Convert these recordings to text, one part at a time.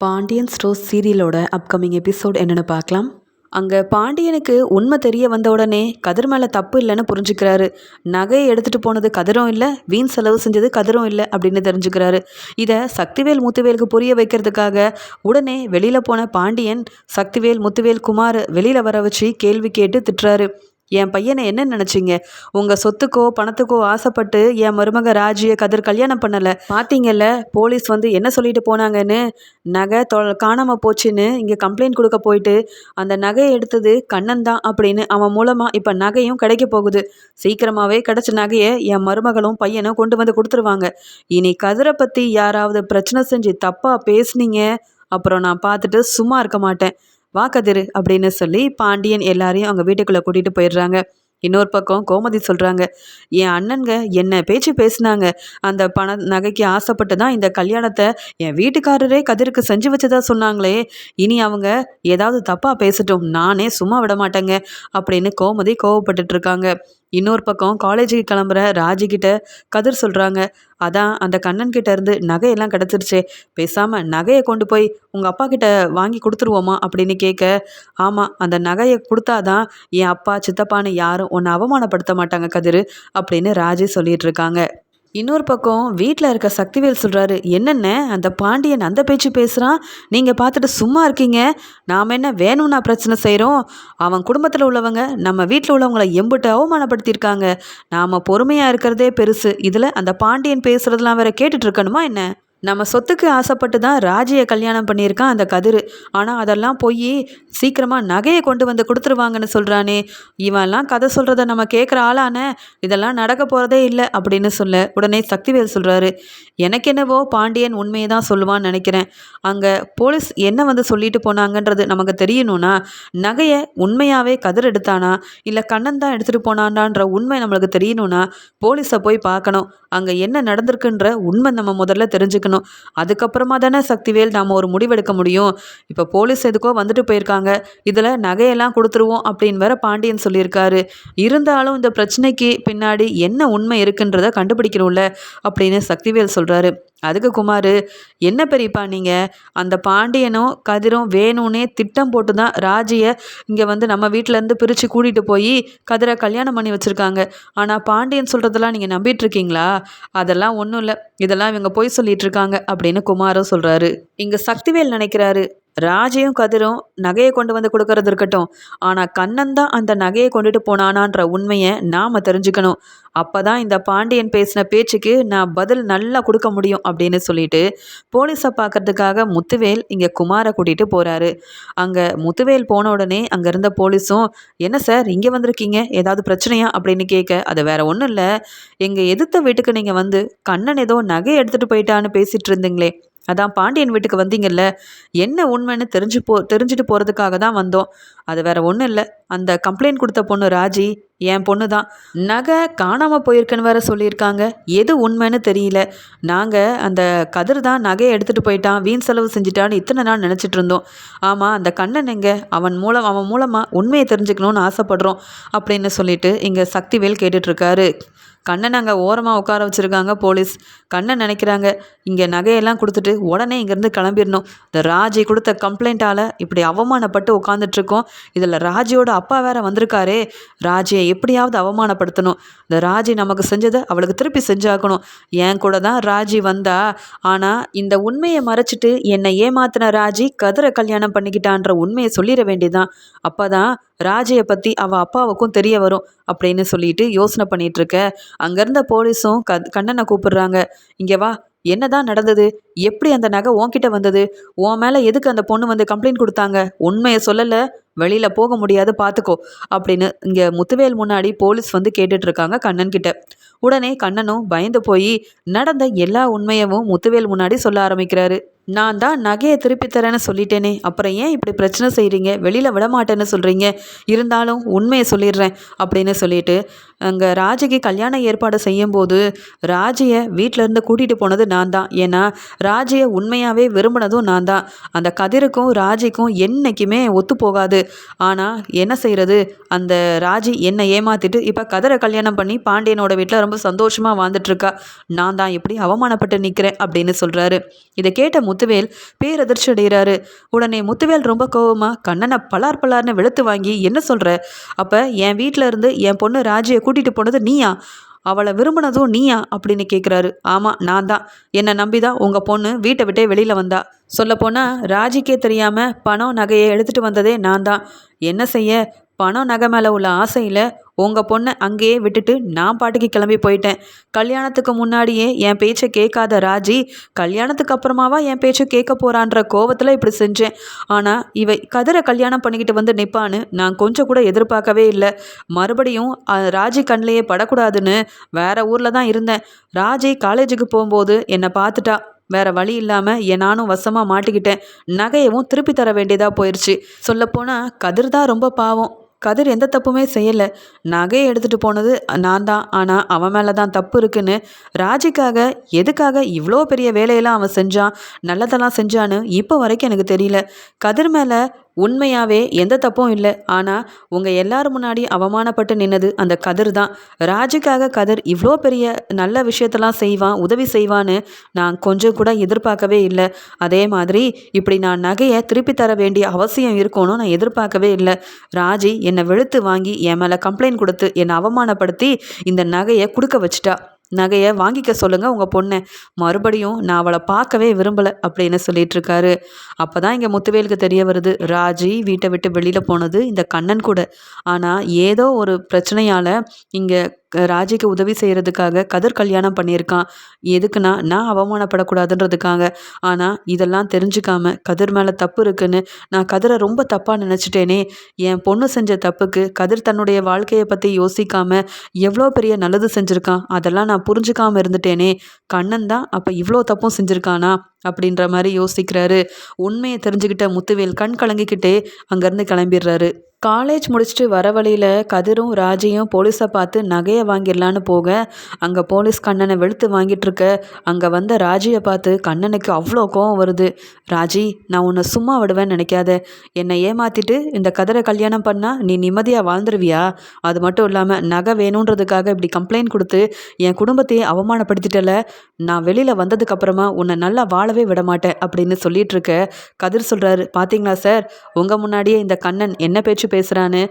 Pandian stores சீரியலோட upcoming episode என்னென்னு பார்க்கலாம். அங்கே பாண்டியனுக்கு உண்மை தெரிய வந்த உடனே கதிர் மேலே தப்பு இல்லைன்னு புரிஞ்சுக்கிறாரு. நகையை எடுத்துகிட்டு போனது கதிரும் இல்லை வீண் செலவு செஞ்சது கதிரும் இல்லை அப்படின்னு தெரிஞ்சுக்கிறாரு. இதை சக்திவேல் முத்துவேலுக்கு புரிய வைக்கிறதுக்காக உடனே வெளியில் போன பாண்டியன் சக்திவேல் முத்துவேல் குமார் வெளியில் வர வச்சு கேள்வி கேட்டு திட்டுறாரு. என் பையனை என்ன நினச்சிங்க? உங்கள் சொத்துக்கோ பணத்துக்கோ ஆசைப்பட்டு என் மருமக ராஜியை கதிர் கல்யாணம் பண்ணலை. பார்த்தீங்கல்ல போலீஸ் வந்து என்ன சொல்லிட்டு போனாங்கன்னு? நகை தொ காணாமல் போச்சுன்னு இங்கே கம்ப்ளைண்ட் கொடுக்க போயிட்டு அந்த நகையை எடுத்தது கண்ணன் தான் அப்படின்னு அவன் மூலமாக இப்போ நகையும் கிடைக்க போகுது. சீக்கிரமாகவே கிடைச்ச நகையை என் மருமகளும் பையனும் கொண்டு வந்து கொடுத்துருவாங்க. இனி கதிரை பற்றி யாராவது பிரச்சனை செஞ்சு தப்பாக பேசுனீங்க அப்புறம் நான் பார்த்துட்டு சும்மா இருக்க மாட்டேன். வா கதிர் அப்படின்னு சொல்லி பாண்டியன் எல்லாரையும் அவங்க வீட்டுக்குள்ளே கூட்டிகிட்டு போயிடுறாங்க. இன்னொரு பக்கம் கோமதி சொல்கிறாங்க என் அண்ணனுங்க என்ன பேச்சு பேசினாங்க. அந்த பண நகைக்கு ஆசைப்பட்டு தான் இந்த கல்யாணத்தை என் வீட்டுக்காரரே கதிருக்கு செஞ்சு வச்சதா சொன்னாங்களே. இனி அவங்க ஏதாவது தப்பாக பேசட்டும். நானே சும்மா விட மாட்டேங்க. அப்படின்னு கோமதி கோவப்பட்டுட்டு இருக்காங்க. இன்னொரு பக்கம் காலேஜுக்கு கிளம்புற ராஜிக்கிட்ட கதிர் சொல்கிறாங்க அதான் அந்த கண்ணன் கிட்ட இருந்து நகையெல்லாம் கிடச்சிருச்சே பேசாமல் நகையை கொண்டு போய் உங்கள் அப்பா கிட்ட வாங்கி கொடுத்துருவோமா? அப்படின்னு கேட்க ஆமாம் அந்த நகையை கொடுத்தாதான் என் அப்பா சித்தப்பான்னு யாரும் உன்னை அவமானப்படுத்த மாட்டாங்க கதிர் அப்படின்னு ராஜி சொல்லிட்டு இருக்காங்க. இன்னொரு பக்கம் வீட்டில் இருக்க சக்திவேல் சொல்கிறாரு என்னென்ன? அந்த பாண்டியன் அந்த பேச்சு பேசுகிறான் நீங்கள் பார்த்துட்டு சும்மா இருக்கீங்க? நாம் என்ன வேணும்னா பிரச்சனை செய்கிறோம் அவன் குடும்பத்தில் உள்ளவங்க நம்ம வீட்டில் உள்ளவங்களை எம்பிட்டு அவமானப்படுத்தியிருக்காங்க. நாம் பொறுமையாக இருக்கிறதே பெருசு. இதில் அந்த பாண்டியன் பேசுகிறதெல்லாம் வேற கேட்டுட்டு இருக்கணுமா என்ன? நம்ம சொத்துக்கு ஆசைப்பட்டு தான் ராஜியை கல்யாணம் பண்ணியிருக்கான் அந்த கதிர். ஆனால் அதெல்லாம் போய் சீக்கிரமாக நகையை கொண்டு வந்து கொடுத்துருவாங்கன்னு சொல்கிறானே இவன்லாம் கதை சொல்கிறத நம்ம கேட்குற ஆளான. இதெல்லாம் நடக்க போகிறதே இல்லை அப்படின்னு சொல்ல உடனே சக்திவேல் சொல்கிறாரு எனக்கு என்னவோ பாண்டியன் உண்மையை தான் சொல்லுவான்னு நினைக்கிறேன். அங்கே போலீஸ் என்ன வந்து சொல்லிட்டு போனாங்கன்றது நமக்கு தெரியணும்னா நகையை உண்மையாகவே கதிர் எடுத்தானா இல்லை கண்ணன் தான் எடுத்துகிட்டு போனான்டான்ற உண்மை நம்மளுக்கு தெரியணும்னா போலீஸை போய் பார்க்கணும். அங்கே என்ன நடந்திருக்குன்ற உண்மை நம்ம முதல்ல தெரிஞ்சுக்கணும். அதுக்கப்புறமா தானே சக்திவேல் நாம் ஒரு முடிவெடுக்க முடியும். இப்போ போலீஸ் எதுக்கோ வந்துட்டு போயிருக்காங்க. இதில் நகையெல்லாம் கொடுத்துருவோம் அப்படின்னு வேற பாண்டியன் சொல்லியிருக்காரு. இருந்தாலும் இந்த பிரச்சனைக்கு பின்னாடி என்ன உண்மை இருக்குன்றதை கண்டுபிடிக்கணும்ல அப்படின்னு சக்திவேல் சொல்கிறாரு அதுக்கு குமார் என்ன பெரியப்பா நீங்கள் அந்த பாண்டியனும் கதிரும் வேணும்னே திட்டம் போட்டு தான் ராஜியை இங்கே வந்து நம்ம வீட்டிலேருந்து பிரித்து கூட்டிகிட்டு போய் கதிரை கல்யாணம் பண்ணி வச்சுருக்காங்க. ஆனால் பாண்டியன் சொல்கிறதெல்லாம் நீங்கள் நம்பிட்டு இருக்கீங்களா அதெல்லாம் ஒன்றும் இல்லை. இதெல்லாம் இவங்க போய் சொல்லிகிட்டு இருக்காங்க அப்படின்னு குமாரும் சொல்கிறாரு இங்கே சக்திவேல் நினைக்கிறாரு ராஜையும் கதிரும் நகையை கொண்டு வந்து கொடுக்கறது இருக்கட்டும். ஆனால் கண்ணன் தான் அந்த நகையை கொண்டுட்டு போனானான்ற உண்மையை நாம் தெரிஞ்சுக்கணும். அப்போ தான் இந்த பாண்டியன் பேசின பேச்சுக்கு நான் பதில் நல்லா கொடுக்க முடியும் அப்படின்னு சொல்லிட்டு போலீஸை பார்க்கறதுக்காக முத்துவேல் இங்கே குமாரை கூட்டிகிட்டு போகிறாரு அங்கே முத்துவேல் போன உடனே அங்கே இருந்த போலீஸும் என்ன சார் இங்கே வந்திருக்கீங்க? ஏதாவது பிரச்சனையா? அப்படின்னு கேட்க அது வேற ஒன்றும் இல்லை. எங்கள் எதிர்த்த வீட்டுக்கு நீங்கள் வந்து கண்ணன் ஏதோ நகை எடுத்துகிட்டு போயிட்டான்னு பேசிகிட்டு இருந்தீங்களே. அதான் பாண்டியன் வீட்டுக்கு வந்தீங்கல்ல என்ன உண்மைன்னு தெரிஞ்சு போ தெரிஞ்சுட்டு போகிறதுக்காக தான் வந்தோம். அது வேற ஒன்றும் இல்லை. அந்த கம்ப்ளைண்ட் கொடுத்த பொண்ணு ராஜி என் பொண்ணு தான். நகை காணாமல் போயிருக்குன்னு வேற சொல்லியிருக்காங்க. எது உண்மைன்னு தெரியல. நாங்கள் அந்த கதிர் தான் நகையை எடுத்துகிட்டு போயிட்டான். வீண் செலவு செஞ்சிட்டான்னு இத்தனை நாள் நினச்சிட்டு இருந்தோம். ஆமாம் அந்த கண்ணன் எங்கே? அவன் மூலம் அவன் மூலமாக உண்மையை தெரிஞ்சுக்கணும்னு ஆசைப்படுறோம் அப்படின்னு சொல்லிட்டு இங்கே சக்திவேல் கேட்டுட்ருக்காரு கண்ணன் அங்கே ஓரமாக உட்கார வச்சுருக்காங்க போலீஸ். கண்ணன் நினைக்கிறாங்க. இங்கே நகையெல்லாம் கொடுத்துட்டு உடனே இங்கேருந்து கிளம்பிடணும். இந்த ராஜி கொடுத்த கம்ப்ளைண்ட்டால் இப்படி அவமானப்பட்டு உட்காந்துட்ருக்கோம் இதில் ராஜியோட அப்பா வேற வந்திருக்காரே. ராஜியை எப்படியாவது அவமானப்படுத்தணும். இந்த ராஜி நமக்கு செஞ்சதை அவளுக்கு திருப்பி செஞ்சாக்கணும் என் கூட தான் ராஜி வந்தா. ஆனால் இந்த உண்மையை மறைச்சிட்டு என்னை ஏமாத்தின ராஜி கதிரை கல்யாணம் பண்ணிக்கிட்டான்ற உண்மையை சொல்லிட வேண்டியதான் அப்போ தான் ராஜையை பற்றி அவள் அப்பாவுக்கும் தெரிய வரும். அப்படின்னு சொல்லிட்டு யோசனை பண்ணிகிட்ருக்க அங்கேருந்த போலீஸும் க கண்ணனை கூப்பிடுறாங்க. இங்கே வா. என்னதான் நடந்தது? எப்படி அந்த நகை உன்கிட்ட வந்தது? உன் மேலே எதுக்கு அந்த பொண்ணு வந்து கம்ப்ளைண்ட் கொடுத்தாங்க? உண்மையை சொல்லலை. வெளியில் போக முடியாது பார்த்துக்கோ அப்படின்னு இங்கே முத்துவேல் முன்னாடி போலீஸ் வந்து கேட்டுட்ருக்காங்க கண்ணன் கிட்ட உடனே கண்ணனும் பயந்து போய் நடந்த எல்லா உண்மையவும் முத்துவேல் முன்னாடி சொல்ல ஆரம்பிக்கிறாரு. நான் தான் நகையை திருப்பி தரேன்னு சொல்லிட்டேனே அப்புறம் ஏன் இப்படி பிரச்சனை செய்கிறீங்க வெளியில் விட மாட்டேன்னு சொல்கிறீங்க இருந்தாலும் உண்மையை சொல்லிடுறேன் அப்படின்னு சொல்லிட்டு அங்கே ராஜிக்கு கல்யாண ஏற்பாடு செய்யும்போது ராஜியை வீட்டிலேருந்து கூட்டிகிட்டு போனது நான் தான். ஏன்னா ராஜியை உண்மையாகவே விரும்பினதும் நான் தான். அந்த கதிருக்கும் ராஜிக்கும் என்றைக்குமே ஒத்து போகாது. ஆனால் என்ன செய்கிறது அந்த ராஜி என்னை ஏமாற்றிட்டு இப்போ கதிரை கல்யாணம் பண்ணி பாண்டியனோட வீட்டில் ரொம்ப சந்தோஷமாக வாழ்ந்துட்டுருக்கா. நான் தான் எப்படி அவமானப்பட்டு நிற்கிறேன் அப்படின்னு சொல்கிறாரு இதை கேட்ட முத்துவேல் பேரதிர்ச்சி அடைகிறாரு. உடனே முத்துவேல் ரொம்ப கோவமாக கண்ணனை பலார் பலார்னு வெளுத்து வாங்கி என்ன சொல்கிற அப்போ என் வீட்டில் இருந்து என் பொண்ணு ராஜியை கூட்டிகிட்டு போனது நீயா? அவளை விரும்பினதும் நீயா? அப்படின்னு கேட்குறாரு ஆமாம் நான் தான். என்னை நம்பி தான் உங்கள் பொண்ணு வீட்டை விட்டே வெளியில் வந்தா. சொல்லப்போனால் ராஜிக்கே தெரியாமல் பணம் நகையை எடுத்துகிட்டு வந்ததே நான் தான். என்ன செய்ய? பணம் நகை மேலே உள்ள ஆசையில் உங்கள் பொண்ணை அங்கேயே விட்டுட்டு நான் பாட்டுக்கு கிளம்பி போயிட்டேன். கல்யாணத்துக்கு முன்னாடியே என் பேச்சை கேட்காத ராஜி கல்யாணத்துக்கு அப்புறமாவா என் பேச்சை கேட்க போகிறான்ற கோவத்தில் இப்படி செஞ்சேன். ஆனால் இவை கதிரை கல்யாணம் பண்ணிக்கிட்டு வந்து நிற்பான்னு நான் கொஞ்சம் கூட எதிர்பார்க்கவே இல்லை. மறுபடியும் ராஜி கண்ணிலேயே படக்கூடாதுன்னு வேற ஊரில் தான் இருந்தேன். ராஜி காலேஜுக்கு போகும்போது என்னை பார்த்துட்டா. வேற வழி இல்லாமல் என் நானும் வசமாக மாட்டிக்கிட்டேன். நகையவும் திருப்பி தர வேண்டியதாக போயிடுச்சு சொல்லப்போனால் கதிர் தான் ரொம்ப பாவம். கதிர் எந்த தப்புமே செய்யலை. நகையை எடுத்துகிட்டு போனது நான் தான். ஆனால் அவன் மேலே தான் தப்பு இருக்குன்னு ராஜிக்காக எதுக்காக இவ்வளோ பெரிய வேலையெல்லாம் அவன் செஞ்சான் நல்லதெல்லாம் செஞ்சான்னு இப்போ வரைக்கும் எனக்கு தெரியல. கதிர் மேலே உண்மையாகவே எந்த தப்பும் இல்லை. ஆனால் உங்கள் எல்லாரும் முன்னாடி அவமானப்பட்டு நின்னது அந்த கதிர் தான். ராஜுக்காக கதிர் இவ்வளோ பெரிய நல்ல விஷயத்தெல்லாம் செய்வான் உதவி செய்வான்னு நான் கொஞ்சம் கூட எதிர்பார்க்கவே இல்லை. அதே மாதிரி இப்படி நான் நகையை திருப்பி தர வேண்டிய அவசியம் இருக்கும்னு நான் எதிர்பார்க்கவே இல்லை. ராஜி என்னை வெளுத்து வாங்கி என் மேலே கம்ப்ளைண்ட் கொடுத்து என்னை அவமானப்படுத்தி இந்த நகையை கொடுக்க வச்சிட்டா. நகையை வாங்கிக்க சொல்லுங்க உங்கள் பொண்ணை. மறுபடியும் நான் அவளை பார்க்கவே விரும்பலை அப்படின்னு சொல்லிட்டு இருக்காரு அப்போ தான் இங்கே முத்துவேலுக்கு தெரிய வருது. ராஜி வீட்டை விட்டு வெளியில் போனது இந்த கண்ணன் கூட. ஆனால் ஏதோ ஒரு பிரச்சனையால் இங்கே ராஜிக்கு உதவி செய்கிறதுக்காக கதிர் கல்யாணம் பண்ணியிருக்கான். எதுக்குன்னா நான் அவமானப்படக்கூடாதுன்றதுக்காக. ஆனால் இதெல்லாம் தெரிஞ்சுக்காம கதிர் மேலே தப்பு இருக்குன்னு நான் கதிரை ரொம்ப தப்பாக நினச்சிட்டேனே. என் பொண்ணு செஞ்ச தப்புக்கு கதிர் தன்னுடைய வாழ்க்கையை பற்றி யோசிக்காம எவ்வளோ பெரிய நல்லது செஞ்சுருக்கான்? அதெல்லாம் நான் புரிஞ்சுக்காமல் இருந்துட்டேனே. கண்ணன் தான் அப்போ இவ்வளோ தப்பும் செஞ்சுருக்கானா? அப்படின்ற மாதிரி யோசிக்கிறாரு. உண்மையை தெரிஞ்சுக்கிட்ட முத்துவேல் கண் கலங்கிக்கிட்டே அங்கேருந்து கிளம்பிடுறாரு. காலேஜ் முடிச்சுட்டு வர வழியில் கதிரும் ராஜியும் போலீஸை பார்த்து நகையை வாங்கிடலான்னு போக அங்கே போலீஸ் கண்ணனை வெளுத்து வாங்கிட்டு இருக்க அங்கே வந்த ராஜியை பார்த்து கண்ணனுக்கு அவ்வளோ கோவம் வருது. ராஜி நான் உன்னை சும்மா விடுவேன்னு நினைக்காத. என்னை ஏமாத்திட்டு இந்த கதிரை கல்யாணம் பண்ணால் நீ நிம்மதியாக வாழ்ந்துருவியா? அது மட்டும் இல்லாமல் நகை வேணுன்றதுக்காக இப்படி கம்ப்ளைண்ட் கொடுத்து என் குடும்பத்தையே அவமானப்படுத்திட்டல. நான் வெளியில் வந்ததுக்கப்புறமா உன்னை நல்லா வாழவே விட மாட்டேன் அப்படின்னு சொல்லிட்டு இருக்க. கதிர் சொல்கிறாரு பார்த்தீங்களா சார் உங்கள் முன்னாடியே இந்த கண்ணன் என்ன பேச்சு பேசுகிறான்னு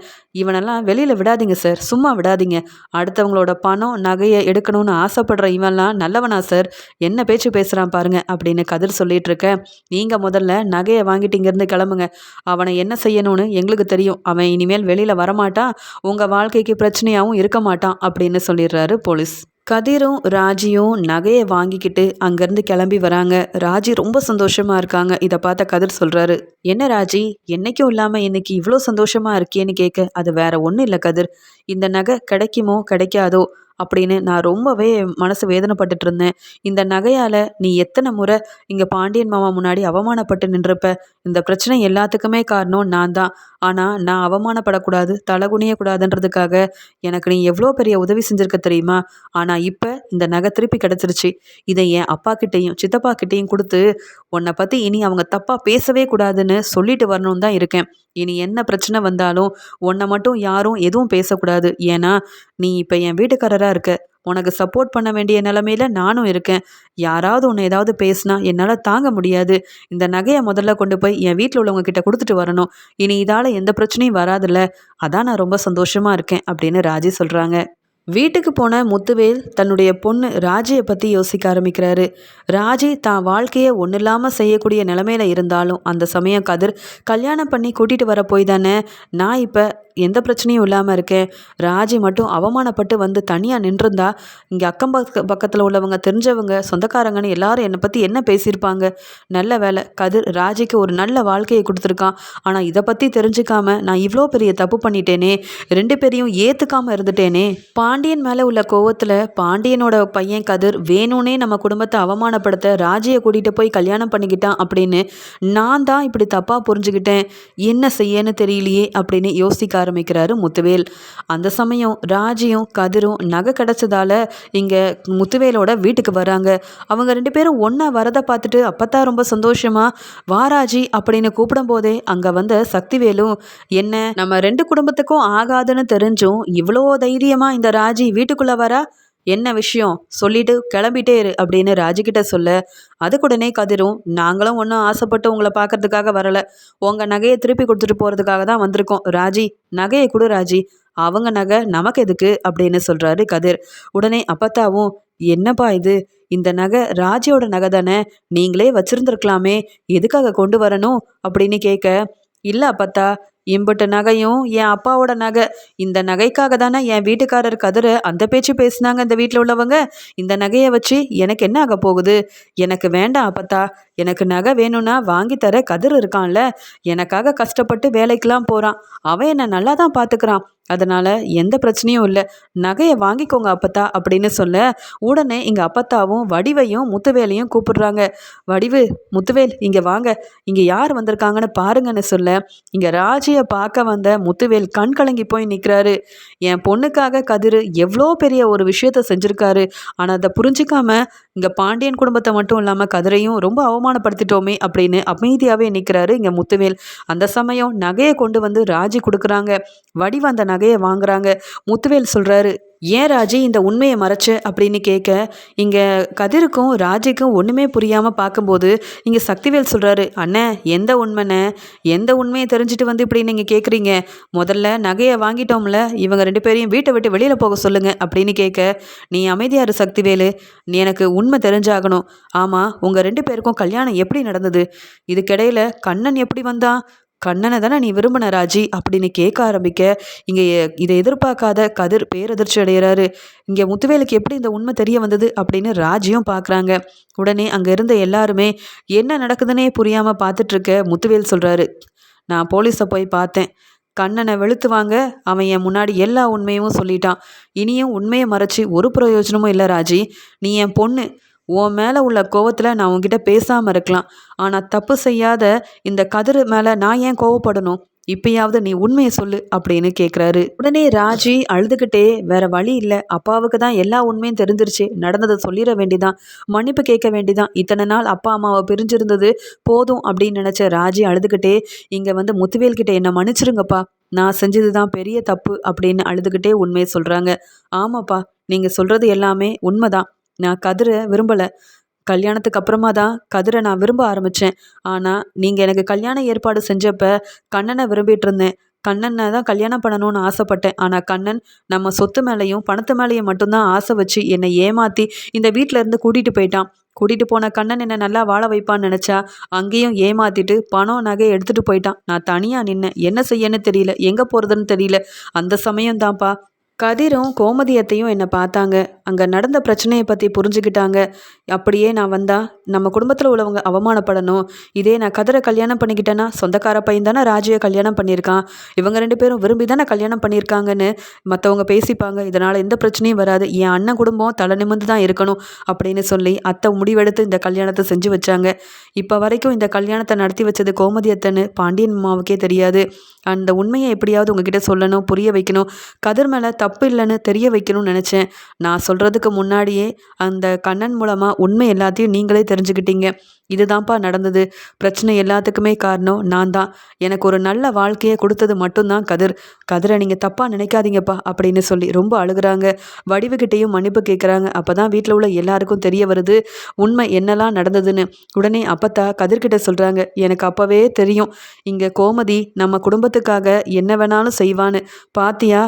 இவனெல்லாம் வெளியில் விடாதீங்க சார் சும்மா விடாதீங்க. அடுத்தவங்களோட பணம் நகையை எடுக்கணும்னு ஆசைப்படுற இவன்லாம் நல்லவனா சார் என்ன பேச்சு பேசுகிறான் பாருங்க அப்படின்னு கதிர் சொல்லிட்டு இருக்க நீங்கள் முதல்ல நகையை வாங்கிட்டு இங்கேருந்து கிளம்புங்க. அவனை என்ன செய்யணும்னு எங்களுக்கு தெரியும். அவன் இனிமேல் வெளியில் வரமாட்டான். உங்கள் வாழ்க்கைக்கு பிரச்சனையாகவும் இருக்க மாட்டான் அப்படின்னு சொல்லிடுறாரு போலீஸ். கதிரும் ராஜியும் நகையை வாங்கிக்கிட்டு அங்கேருந்து கிளம்பி வராங்க. ராஜி ரொம்ப சந்தோஷமா இருக்காங்க. இதை பார்த்த கதிர் சொல்றாரு என்ன ராஜி என்னைக்கும் இல்லாமல் இன்னைக்கு இவ்வளோ சந்தோஷமா இருக்கேன்னு கேட்க அது வேற ஒன்றும் இல்லை கதிர். இந்த நகை கிடைக்குமோ கிடைக்காதோ அப்படின்னு நான் ரொம்பவே மனசு வேதனைப்பட்டுட்டு இருந்தேன் இந்த நகையால் நீ எத்தனை முறை இங்கே பாண்டியன் மாமா முன்னாடி அவமானப்பட்டு நின்றப்ப இந்த பிரச்சனை எல்லாத்துக்குமே காரணம் நான் தான். ஆனால் நான் அவமானப்படக்கூடாது தலகுனியக்கூடாதுன்றதுக்காக எனக்கு நீ எவ்வளோ பெரிய உதவி செஞ்சுருக்க தெரியுமா? ஆனால் இப்போ இந்த நகை திருப்பி கிடச்சிருச்சு. இதை என் அப்பா கிட்டேயும் சித்தப்பா கிட்டேயும் கொடுத்து உன்னை பற்றி இனி அவங்க தப்பாக பேசவே கூடாதுன்னு சொல்லிட்டு வரணும் தான் இருக்கேன். இனி என்ன பிரச்சனை வந்தாலும் உன்னை மட்டும் யாரும் எதுவும் பேசக்கூடாது. ஏன்னா நீ இப்போ என் வீட்டுக்காரரை வீட்டுக்காரராக இருக்க. உனக்கு சப்போர்ட் பண்ண வேண்டிய நிலமையில நானும் இருக்கேன். யாராவது ஒன்று ஏதாவது பேசினா என்னால் தாங்க முடியாது. இந்த நகையை முதல்ல கொண்டு போய் என் வீட்டில் உள்ளவங்க கிட்ட கொடுத்துட்டு வரணும். இனி இதால் எந்த பிரச்சனையும் வராதுல்ல. அதான் நான் ரொம்ப சந்தோஷமா இருக்கேன் அப்படின்னு ராஜி சொல்கிறாங்க வீட்டுக்கு போன முத்துவேல் தன்னுடைய பொண்ணு ராஜியை பற்றி யோசிக்க ஆரம்பிக்கிறாரு. ராஜி தான் வாழ்க்கையை ஒன்றும் இல்லாமல் செய்யக்கூடிய நிலமையில இருந்தாலும் அந்த சமயம் கதிர் கல்யாணம் பண்ணி கூட்டிகிட்டு வர போய் தானே? நான் இப்போ எந்த பிரச்சனையும் இல்லாமல் இருக்கேன். ராஜி மட்டும் அவமானப்பட்டு வந்து தனியாக நின்றுருந்தா இங்கே அக்கம் பக்க பக்கத்தில் உள்ளவங்க தெரிஞ்சவங்க சொந்தக்காரங்கன்னு எல்லாரும் என்னை பற்றி என்ன பேசியிருப்பாங்க? நல்ல வேலை கதிர் ராஜிக்கு ஒரு நல்ல வாழ்க்கையை கொடுத்துருக்கான். ஆனால் இதை பற்றி தெரிஞ்சுக்காம நான் இவ்வளோ பெரிய தப்பு பண்ணிட்டேனே ரெண்டு பேரையும் ஏற்றுக்காம இருந்துட்டேனே. பாண்டியன் மேலே உள்ள கோவத்தில் பாண்டியனோட பையன் கதிர் வேணும்னே நம்ம குடும்பத்தை அவமானப்படுத்த ராஜியை கூட்டிகிட்டு போய் கல்யாணம் பண்ணிக்கிட்டான் அப்படின்னு நான் தான் இப்படி தப்பாக புரிஞ்சுக்கிட்டேன். என்ன செய்யன்னு தெரியலையே அப்படின்னு யோசிக்க ஆரம்பிக்கிறாரு முத்துவேல். அந்த சமயம் ராஜியும் கதிரும் நகை கிடச்சதால இங்கே முத்துவேலோட வீட்டுக்கு வராங்க. அவங்க ரெண்டு பேரும் ஒன்றா வரதை பார்த்துட்டு அப்பத்தான் ரொம்ப சந்தோஷமா வாராஜி அப்படின்னு கூப்பிடும் போதே அங்கே வந்த சக்திவேலும் என்ன நம்ம ரெண்டு குடும்பத்துக்கும் ஆகாதுன்னு தெரிஞ்சும் இவ்வளோ தைரியமாக இந்த ராஜி வீட்டுக்குள்ளே வரா? என்ன விஷயம்? சொல்லிட்டு கிளம்பிட்டே இரு அப்படின்னு ராஜிக்கிட்ட சொல்ல அதுக்குடனே கதிரும் நாங்களும் ஒன்றும் ஆசைப்பட்டு உங்களை பார்க்கறதுக்காக வரல. உங்கள் நகையை திருப்பி கொடுத்துட்டு போகிறதுக்காக தான் வந்திருக்கோம். ராஜி நகையை கொடு ராஜி. அவங்க நகை நமக்கு எதுக்கு? அப்படின்னு சொல்கிறாரு கதிர். உடனே அப்பத்தாவும் என்னப்பா இது? இந்த நகை ராஜியோட நகை தானே? நீங்களே வச்சிருந்துருக்கலாமே. எதுக்காக கொண்டு வரணும்? அப்படின்னு கேட்க இல்லை அப்பத்தா இம்புட்டு நகையும் என் அப்பாவோட நகை. இந்த நகைக்காக தானே என் வீட்டுக்காரர் கதிர அந்த பேச்சு பேசினாங்க இந்த வீட்டில் உள்ளவங்க. இந்த நகையை வச்சு எனக்கு என்ன ஆக போகுது? எனக்கு வேண்டாம் அப்பத்தா. எனக்கு நகை வேணும்னா வாங்கி தர கதிர் இருக்கான்ல. எனக்காக கஷ்டப்பட்டு வேலைக்கெலாம் போகிறான் அவன் என்னை நல்லா தான் பார்த்துக்கிறான் அதனால் எந்த பிரச்சனையும் இல்லை. நகையை வாங்கிக்கோங்க அப்பத்தா அப்படின்னு சொல்ல உடனே இங்கே அப்பத்தாவும் வடிவையும் முத்துவேலையும் கூப்பிடுறாங்க. வடிவு முத்துவேல் இங்கே வாங்க. இங்கே யார் வந்திருக்காங்கன்னு பாருங்கன்னு சொல்ல இங்கே ராஜியை பார்க்க வந்த முத்துவேல் கண் கலங்கி போய் நிற்கிறாரு என் பொண்ணுக்காக கதிர் எவ்வளோ பெரிய ஒரு விஷயத்த செஞ்சுருக்காரு. ஆனால் அதை புரிஞ்சிக்காம இங்கே பாண்டியன் குடும்பத்தை மட்டும் இல்லாமல் கதிரையும் ரொம்ப அவமானப்படுத்திட்டோமே அப்படின்னு அமைதியாகவே நிற்கிறாரு இங்கே முத்துவேல். அந்த சமயம் நகையை கொண்டு வந்து ராஜி கொடுக்குறாங்க. வடிவ அந்த நகையை வாங்குறாங்க. முத்துவேல் சொல்கிறாரு ஏன் ராஜி இந்த உண்மையை மறைச்ச? அப்படின்னு கேட்க இங்கே கதிருக்கும் ராஜிக்கும் ஒன்றுமே புரியாமல் பார்க்கும்போது இங்கே சக்திவேல் சொல்கிறாரு அண்ணே எந்த உண்மைண்ணே எந்த உண்மையை தெரிஞ்சுட்டு வந்து இப்படி நீங்கள் கேட்குறீங்க முதல்ல நகையை வாங்கிட்டோம்ல இவங்க ரெண்டு பேரையும் வீட்டை விட்டு வெளியில் போக சொல்லுங்கள் அப்படின்னு கேட்க நீ அமைதியாரு சக்திவேலு நீ எனக்கு உண்மை தெரிஞ்சாகணும். ஆமாம் உங்கள் ரெண்டு பேருக்கும் கல்யாணம் எப்படி நடந்தது? இதுக்கிடையில் கண்ணன் எப்படி வந்தான்? கண்ணனை தானே நீ விரும்பின ராஜி? அப்படின்னு கேட்க ஆரம்பிக்க இங்கே இதை எதிர்பார்க்காத கதிர் பேரதிர்ச்சி அடைகிறாரு. இங்கே முத்துவேலுக்கு எப்படி இந்த உண்மை தெரிய வந்தது அப்படின்னு ராஜியும் பார்க்குறாங்க. உடனே அங்கே இருந்த எல்லாருமே என்ன நடக்குதுன்னே புரியாமல் பார்த்துட்ருக்க முத்துவேல் சொல்கிறாரு நான் போலீஸை போய் பார்த்தேன். கண்ணனை வெளுத்து வாங்க அவன் என் முன்னாடி எல்லா உண்மையும் சொல்லிட்டான். இனியும் உண்மையை மறைச்சி ஒரு பிரயோஜனமும் இல்லை ராஜி. நீ என் பொண்ணு. உன் மேலே உள்ள கோவத்தில் நான் உன்கிட்ட பேசாமல் இருக்கலாம். ஆனால் தப்பு செய்யாத இந்த கதிர் மேலே நான் ஏன் கோவப்படணும்? இப்பயாவது நீ உண்மையை சொல்லு அப்படின்னு கேட்குறாரு உடனே ராஜி அழுதுகிட்டே வேற வழி இல்லை. அப்பாவுக்கு தான் எல்லா உண்மையும் தெரிஞ்சிருச்சு. நடந்ததை சொல்லிட வேண்டிதான். மன்னிப்பு கேட்க வேண்டிதான். இத்தனை நாள் அப்பா அம்மாவை பிரிஞ்சிருந்தது போதும் அப்படின்னு நினச்ச ராஜி அழுதுகிட்டே இங்கே வந்து முத்துவேல் என்னை மன்னிச்சிருங்கப்பா. நான் செஞ்சது தான் பெரிய தப்பு அப்படின்னு அழுதுகிட்டே உண்மையை சொல்கிறாங்க ஆமாப்பா. நீங்கள் சொல்கிறது எல்லாமே உண்மைதான். நான் கதிரை விரும்பலை. கல்யாணத்துக்கு அப்புறமா தான் கதிரை நான் விரும்ப ஆரம்பித்தேன் ஆனால் நீங்கள் எனக்கு கல்யாண ஏற்பாடு செஞ்சப்ப கண்ணனை விரும்பிட்டு இருந்தேன். கண்ணனை தான் கல்யாணம் பண்ணணும்னு ஆசைப்பட்டேன். ஆனால் கண்ணன் நம்ம சொத்து மேலேயும் பணத்து மேலேயும் மட்டும்தான் ஆசை வச்சு என்னை ஏமாற்றி இந்த வீட்டில் இருந்து கூட்டிகிட்டு போயிட்டான். கூட்டிகிட்டு போன கண்ணன் என்னை நல்லா வாழ வைப்பான்னு நினச்சா அங்கேயும் ஏமாற்றிட்டு பணம் நகையை எடுத்துகிட்டு போயிட்டான். நான் தனியாக நின்னேன். என்ன செய்யன்னு தெரியல. எங்கே போகிறதுன்னு தெரியல. அந்த சமயம் தான்ப்பா. கதிரும் கோமதியத்தையும் என்னை பார்த்தாங்க. அங்கே நடந்த பிரச்சனையை பற்றி புரிஞ்சுக்கிட்டாங்க. அப்படியே நான் வந்தா நம்ம குடும்பத்தில் உள்ளவங்க அவமானப்படணும். இதே நான் கதிரை கல்யாணம் பண்ணிக்கிட்டேன்னா சொந்தக்கார பையன் தானே ராஜியை கல்யாணம் பண்ணியிருக்கான். இவங்க ரெண்டு பேரும் விரும்பி தானே கல்யாணம் பண்ணியிருக்காங்கன்னு மற்றவங்க பேசிப்பாங்க. இதனால் எந்த பிரச்சனையும் வராது. என் அண்ணன் குடும்பம் தலை நிமிந்து தான் இருக்கணும் அப்படின்னு சொல்லி அத்தை முடிவெடுத்து இந்த கல்யாணத்தை செஞ்சு வச்சாங்க. இப்போ வரைக்கும் இந்த கல்யாணத்தை நடத்தி வச்சது கோமதியத்தன்னு பாண்டியன் அம்மாவுக்கே தெரியாது. அந்த உண்மையை எப்படியாவது உங்ககிட்ட சொல்லணும் புரிய வைக்கணும். கதிர் மேலே தப்பு இல்லைன்னு தெரிய வைக்கணும்னு நினச்சேன். நான் சொல்கிறதுக்கு முன்னாடியே அந்த கண்ணன் மூலமாக உண்மை எல்லாத்தையும் நீங்களே தெரிஞ்சுக்கிட்டீங்க. இதுதான்ப்பா நடந்தது. பிரச்சனை எல்லாத்துக்குமே காரணம் நான் தான். எனக்கு ஒரு நல்ல வாழ்க்கையை கொடுத்தது மட்டும்தான் கதிர். கதிரை நீங்கள் தப்பாக நினைக்காதீங்கப்பா அப்படின்னு சொல்லி ரொம்ப அழுகிறாங்க. வடிவுகிட்டேயும் மன்னிப்பு கேட்குறாங்க அப்போ தான் வீட்டில் உள்ள எல்லாருக்கும் தெரிய வருது உண்மை என்னெல்லாம் நடந்ததுன்னு. உடனே அப்பத்தா கதிர்கிட்ட சொல்கிறாங்க எனக்கு அப்போவே தெரியும். இங்கே கோமதி நம்ம குடும்பத்துக்காக என்ன வேணாலும் செய்வான்னு. பாத்தியா?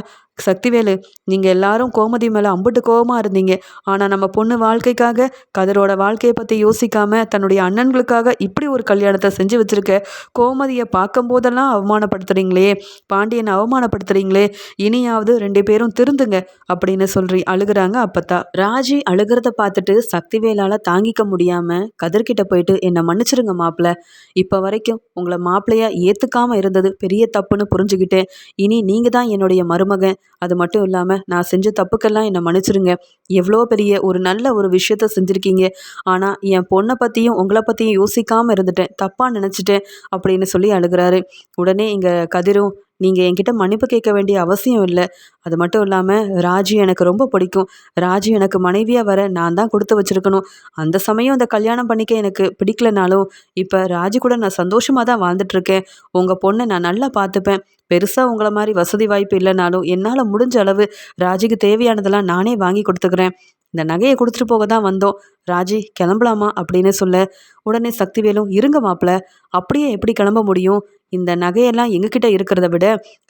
சக்திவேலு நீங்கள் எல்லாரும் கோமதி மேலே அம்புட்டு கோபமாக இருந்தீங்க. ஆனால் நம்ம பொண்ணு வாழ்க்கைக்காக கதரோட வாழ்க்கையை பற்றி யோசிக்காமல் தன்னுடைய அண்ணன்களுக்காக இப்படி ஒரு கல்யாணத்தை செஞ்சு வச்சுருக்க. கோமதியை பார்க்கும்போதெல்லாம் அவமானப்படுத்துகிறீங்களே பாண்டியனை அவமானப்படுத்துகிறீங்களே இனியாவது ரெண்டு பேரும் திருந்துங்க அப்படின்னு சொல்லி அழுகிறாங்க அப்பத்தா. ராஜி அழுகிறத பார்த்துட்டு சக்திவேலால் தாங்கிக்க முடியாமல் கதிர்கிட்ட போயிட்டு என்னை மன்னிச்சிருங்க மாப்பிள்ள இப்போ வரைக்கும் உங்களை மாப்பிள்ளையாக ஏற்றுக்காமல் இருந்தது பெரிய தப்புன்னு புரிஞ்சுக்கிட்டேன் இனி நீங்கள் தான் என்னுடைய மருமகன். அது மட்டும் இல்லாமல் நான் செஞ்ச தப்புக்கெல்லாம் என்னை மன்னிச்சிருங்க. எவ்வளோ பெரிய ஒரு நல்ல ஒரு விஷயத்த செஞ்சுருக்கீங்க. ஆனால் என் பொண்ணை பற்றியும் உங்களை பற்றியும் யோசிக்காமல் இருந்துட்டேன். தப்பாக நினச்சிட்டேன் அப்படின்னு சொல்லி அழுகிறாரு. உடனே இங்கே கதிரும் நீங்கள் என்கிட்ட மன்னிப்பு கேட்க வேண்டிய அவசியம் இல்லை. அது மட்டும் இல்லாமல் ராஜி எனக்கு ரொம்ப பிடிக்கும். ராஜி எனக்கு மனைவியாக வர நான் தான் கொடுத்து வச்சிருக்கணும். அந்த சமயம் அந்த கல்யாணம் பண்ணிக்க எனக்கு பிடிக்கலனாலும் இப்போ ராஜி கூட நான் சந்தோஷமாக தான் வாழ்ந்துட்டுருக்கேன். உங்கள் பொண்ணை நான் நல்லா பார்த்துப்பேன். பெருசாக உங்களை மாதிரி வசதி வாய்ப்பு இல்லைனாலும் என்னால் முடிஞ்ச அளவு ராஜிக்கு தேவையானதெல்லாம் நானே வாங்கி கொடுத்துக்கிறேன். இந்த நகையை கொடுத்துட்டு போக தான் வந்தோம். ராஜி கிளம்பலாமா அப்படின்னு சொல்ல உடனே சக்திவேலும் இருங்க மாப்பிள்ள அப்படியே எப்படி கிளம்ப முடியும்? இந்த நகையெல்லாம் எங்ககிட்ட இருக்கிறத விட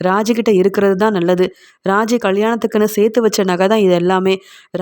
ராஜிக்கிட்ட இருக்கிறது தான் நல்லது. ராஜி கல்யாணத்துக்குன்னு சேர்த்து வச்ச நகை தான் இது எல்லாமே.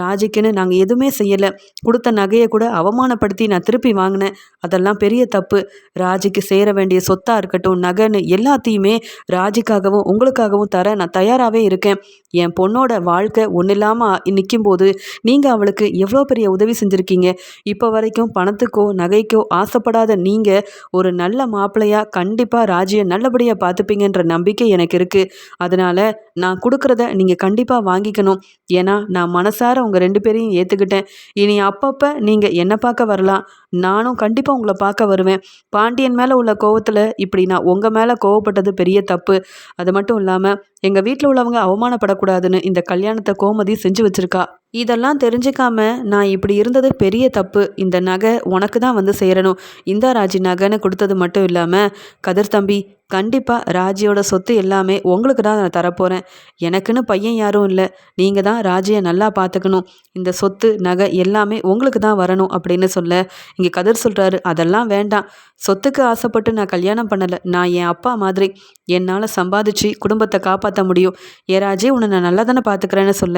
ராஜிக்குன்னு நாங்கள் எதுவுமே செய்யலை. கொடுத்த நகையை கூட அவமானப்படுத்தி நான் திருப்பி வாங்கினேன். அதெல்லாம் பெரிய தப்பு. ராஜிக்கு சேர வேண்டிய சொத்தாக இருக்கட்டும் நகைன்னு எல்லாத்தையுமே ராஜிக்காகவும் உங்களுக்காகவும் தர நான் தயாராகவே இருக்கேன். என் பொண்ணோட வாழ்க்கை ஒன்றும் இல்லாமல் நிற்கும் போது நீங்கள் அவளுக்கு எவ்வளோ பெரிய உதவி செஞ்சுருக்கீங்க? இப்போ வரைக்கும் பணத்துக்கோ நகைக்கோ ஆசைப்படாத நீங்கள் ஒரு நல்ல மாப்பிள்ளையாக கண்டிப்பாக ராஜ் ராஜியை நல்லபடியாக பார்த்துப்பீங்கன்ற நம்பிக்கை எனக்கு இருக்குது அதனால் நான் கொடுக்குறத நீங்கள் கண்டிப்பாக வாங்கிக்கணும். ஏன்னா நான் மனசார உங்கள் ரெண்டு பேரையும் ஏற்றுக்கிட்டேன் இனி அப்பப்போ நீங்கள் என்னை பார்க்க வரலாம்? நானும் கண்டிப்பாக உங்களை பார்க்க வருவேன். பாண்டியன் மேலே உள்ள கோவத்தில் இப்படி நான் உங்கள் மேலே கோவப்பட்டது பெரிய தப்பு. அது மட்டும் இல்லாமல் எங்கள் வீட்டில் உள்ளவங்க அவமானப்படக்கூடாதுன்னு இந்த கல்யாணத்தை கோமதி செஞ்சு வச்சுருக்கா. இதெல்லாம் தெரிஞ்சுக்காம நான் இப்படி இருந்தது பெரிய தப்பு. இந்த நகை உனக்கு தான் வந்து சேரணும். இந்தா ராஜி நகைன்னு கொடுத்தது மட்டும் இல்லாமல் கதிர் தம்பி கண்டிப்பாக ராஜியோட சொத்து எல்லாமே உங்களுக்கு தான் நான் தரப்போகிறேன் எனக்குன்னு பையன் யாரும் இல்லை. நீங்கள் தான் ராஜியை நல்லா பார்த்துக்கணும் இந்த சொத்து நகை எல்லாமே உங்களுக்கு தான் வரணும் அப்படின்னு சொல்ல. இங்கே கதிர் சொல்கிறாரு அதெல்லாம் வேண்டாம். சொத்துக்கு ஆசைப்பட்டு நான் கல்யாணம் பண்ணலை. நான் என் அப்பா மாதிரி. என்னால் சம்பாதிச்சு குடும்பத்தை காப்பாற்ற முடியும். ஏ ராஜி உன்னை நான் நல்லா தானே பார்த்துக்கிறேன்னு சொல்ல.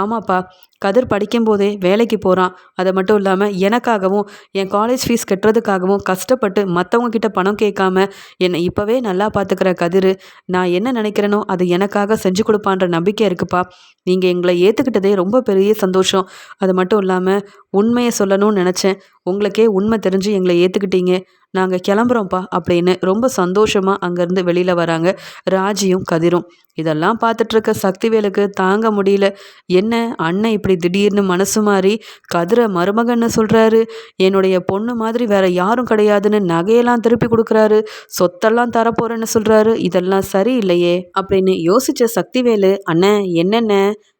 ஆமாப்பா. கதிர் படிக்கும்போதே வேலைக்கு போகிறான் அது மட்டும் இல்லாமல் எனக்காகவும் என் காலேஜ் ஃபீஸ் கட்டுறதுக்காகவும் கஷ்டப்பட்டு மற்றவங்க கிட்ட பணம் கேட்காம என்னை இப்போவே நல்லா பார்த்துக்கிற கதிர் நான் என்ன நினைக்கிறேனோ அது எனக்காக செஞ்சு கொடுப்பான்ற நம்பிக்கை இருக்குப்பா. நீங்கள் எங்களை ஏற்றுக்கிட்டதே ரொம்ப பெரிய சந்தோஷம். அது மட்டும் இல்லாமல் உண்மையை சொல்லணும்னு நினச்சேன். உங்களுக்கே உண்மை தெரிஞ்சு எங்களை ஏற்றுக்கிட்டீங்க நாங்கள் கிளம்புறோம்ப்பா அப்படின்னு ரொம்ப சந்தோஷமாக அங்கேருந்து வெளியில் வராங்க ராஜியும் கதிரும். இதெல்லாம் பார்த்துட்ருக்க சக்திவேலுக்கு தாங்க முடியல. என்ன அண்ணன் இப்படி திடீர்னு மனசு மாறி கதிரை மருமகன்னு சொல்கிறாரு என்னுடைய பொண்ணு மாதிரி வேற யாரும் கிடையாதுன்னு நகையெல்லாம் திருப்பி கொடுக்குறாரு. சொத்தெல்லாம் தரப்போகிறேன்னு சொல்கிறாரு இதெல்லாம் சரியில்லையே அப்படின்னு யோசித்த சக்திவேலு அண்ணன் என்னென்ன?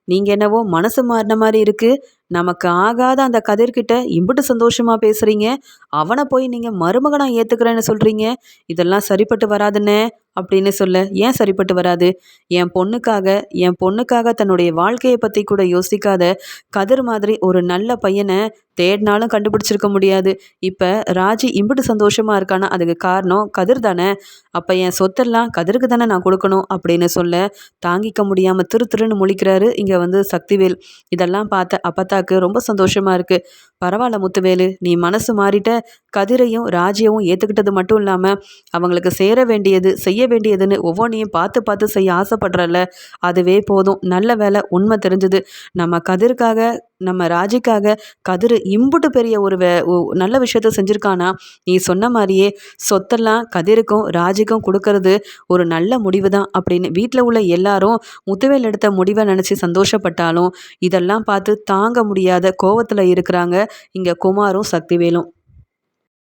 நீங்கள் என்னவோ மனசு மாறின மாதிரி இருக்குது நமக்கு ஆகாத அந்த கதிர்கிட்ட இம்புட்டு சந்தோஷமாக பேசுகிறீங்க அவனை போய் நீங்கள் மருமகனாக ஏற்றுக்கிறேன்னு சொல்கிறீங்க இதெல்லாம் சரிப்பட்டு வராதுன்னே. அப்படின்னு சொல்ல ஏன் சரிப்பட்டு வராது? என் பொண்ணுக்காக என் பொண்ணுக்காக தன்னுடைய வாழ்க்கையை பற்றி கூட யோசிக்காத கதிர் மாதிரி ஒரு நல்ல பையனை தேடினாலும் கண்டுபிடிச்சிருக்க முடியாது. இப்போ ராஜி இம்பிட்டு சந்தோஷமாக இருக்கானா அதுக்கு காரணம் கதிர் தானே? அப்போ என் சொத்தெல்லாம் கதிருக்கு தானே நான் கொடுக்கணும் அப்படின்னு சொல்ல தாங்கிக்க முடியாமல் திரு திருன்னு முழிக்கிறாரு இங்கே வந்து சக்திவேல். இதெல்லாம் பார்த்த அப்பத்தாக்கு ரொம்ப சந்தோஷமாக இருக்குது பரவாயில்ல முத்துவேலு நீ மனசு மாறிட்ட. கதிரையும் ராஜியவும் ஏற்றுக்கிட்டது மட்டும் இல்லாமல் அவங்களுக்கு சேர வேண்டியது செய்ய வேண்டியதுன்னு ஒவ்வொன்றையும் பார்த்து பார்த்து செய்ய ஆசைப்படுறல அதுவே போதும். நல்ல வேலை உண்மை தெரிஞ்சது. நம்ம கதிர்க்காக நம்ம ராஜிக்காக கதிர் இம்புட்டு பெரிய ஒரு வே நல்ல விஷயத்த செஞ்சுருக்கானா? நீ சொன்ன மாதிரியே சொத்தெல்லாம் கதிருக்கும் ராஜிக்கும் கொடுக்கறது ஒரு நல்ல முடிவு தான் அப்படின்னு வீட்டில் உள்ள எல்லாரும் முத்துவேல் எடுத்த முடிவை நினச்சி சந்தோஷப்பட்டாலும் இதெல்லாம் பார்த்து தாங்க முடியாத கோவத்தில் இருக்கிறாங்க இங்கே குமாரும் சக்திவேலும்.